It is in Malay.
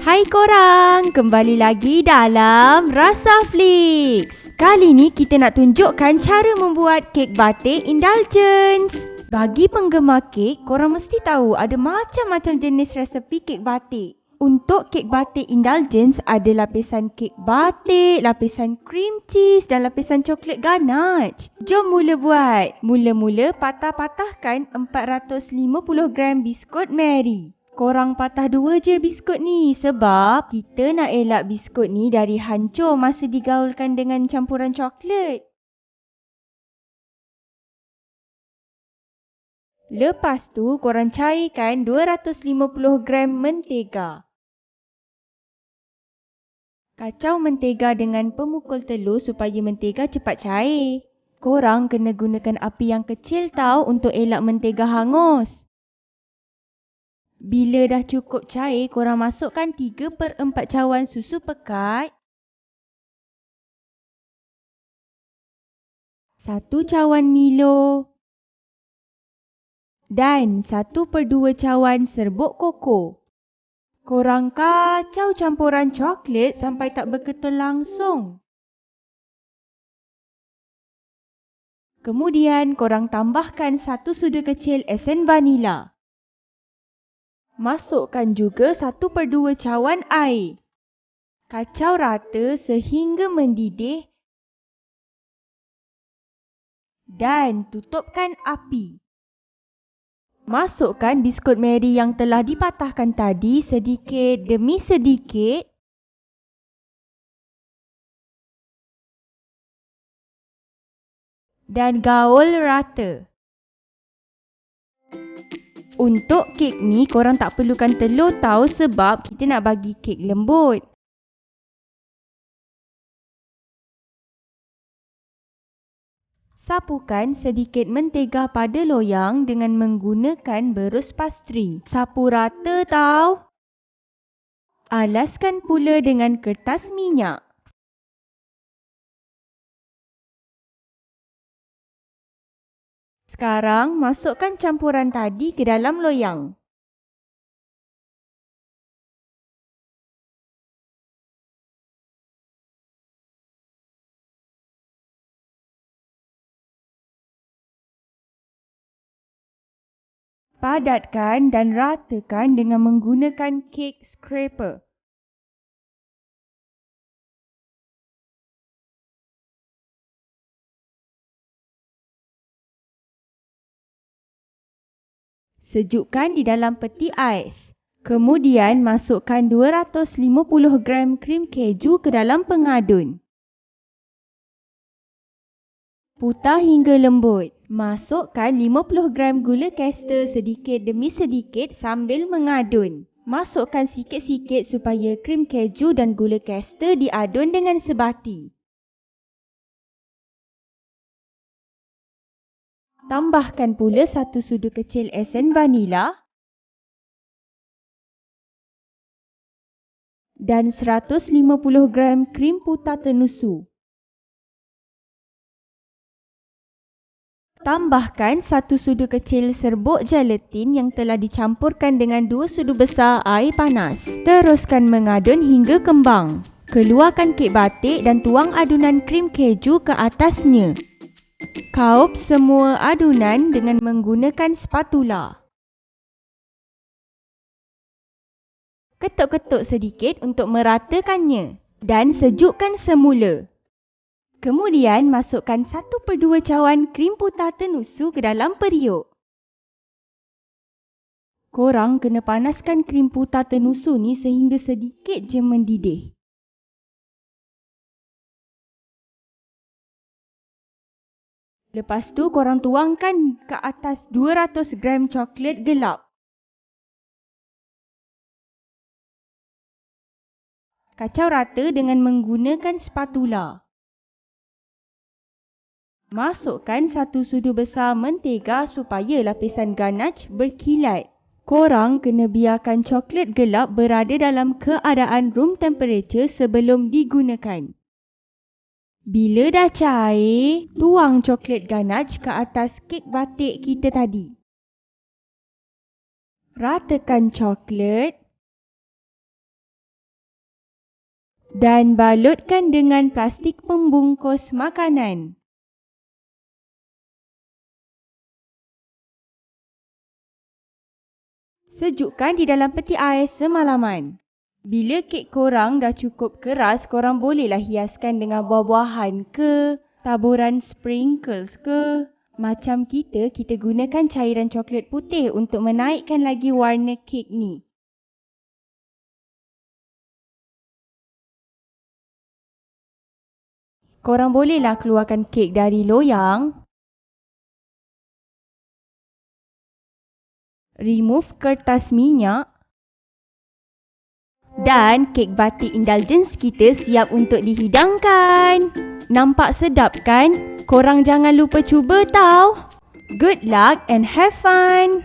Hai korang, kembali lagi dalam Rasa Flix. Kali ni kita nak tunjukkan cara membuat kek batik indulgence. Bagi penggemar kek, korang mesti tahu ada macam-macam jenis resepi kek batik. Untuk kek batik indulgence ada lapisan kek batik, lapisan cream cheese dan lapisan coklat ganache. Jom mula buat. Mula-mula patah-patahkan 450 gram biskut Mary. Korang patah dua je biskut ni sebab kita nak elak biskut ni dari hancur masa digaulkan dengan campuran coklat. Lepas tu korang cairkan 250 gram mentega. Kacau mentega dengan pemukul telur supaya mentega cepat cair. Korang kena gunakan api yang kecil tau untuk elak mentega hangus. Bila dah cukup cair, korang masukkan 3 per 4 cawan susu pekat. Satu cawan Milo. Dan 1 per 2 cawan serbuk koko. Korang kacau campuran coklat sampai tak berketul langsung. Kemudian korang tambahkan satu sudu kecil esen vanila. Masukkan juga 1 per 2 cawan air. Kacau rata sehingga mendidih dan tutupkan api. Masukkan biskut Mary yang telah dipatahkan tadi sedikit demi sedikit. Dan gaul rata. Untuk kek ni korang tak perlukan telur tau sebab kita nak bagi kek lembut. Sapukan sedikit mentega pada loyang dengan menggunakan berus pastry. Sapu rata tau. Alaskan pula dengan kertas minyak. Sekarang masukkan campuran tadi ke dalam loyang. Padatkan dan ratakan dengan menggunakan cake scraper. Sejukkan di dalam peti ais. Kemudian masukkan 250 gram krim keju ke dalam pengadun. Putar hingga lembut. Masukkan 50 gram gula caster sedikit demi sedikit sambil mengadun. Masukkan sikit-sikit supaya krim keju dan gula caster diadun dengan sebati. Tambahkan pula satu sudu kecil esen vanila dan 150 gram krim putar tenusu. Tambahkan satu sudu kecil serbuk gelatin yang telah dicampurkan dengan dua sudu besar air panas. Teruskan mengadun hingga kembang. Keluarkan kek batik dan tuang adunan krim keju ke atasnya. Kaup semua adunan dengan menggunakan spatula. Ketuk-ketuk sedikit untuk meratakannya dan sejukkan semula. Kemudian masukkan 1 per 2 cawan krim putar tenusu ke dalam periuk. Korang kena panaskan krim putar tenusu ni sehingga sedikit je mendidih. Lepas tu korang tuangkan ke atas 200 gram coklat gelap. Kacau rata dengan menggunakan spatula. Masukkan satu sudu besar mentega supaya lapisan ganache berkilat. Korang kena biarkan coklat gelap berada dalam keadaan room temperature sebelum digunakan. Bila dah cair, tuang coklat ganache ke atas kek batik kita tadi. Ratakan coklat. Dan balutkan dengan plastik pembungkus makanan. Sejukkan di dalam peti ais semalaman. Bila kek korang dah cukup keras, korang bolehlah hiaskan dengan buah-buahan ke, taburan sprinkles ke. Macam kita, kita gunakan cairan coklat putih untuk menaikkan lagi warna kek ni. Korang bolehlah keluarkan kek dari loyang. Remove kertas minyak. Dan kek batik indulgence kita siap untuk dihidangkan. Nampak sedap kan? Korang jangan lupa cuba tau. Good luck and have fun.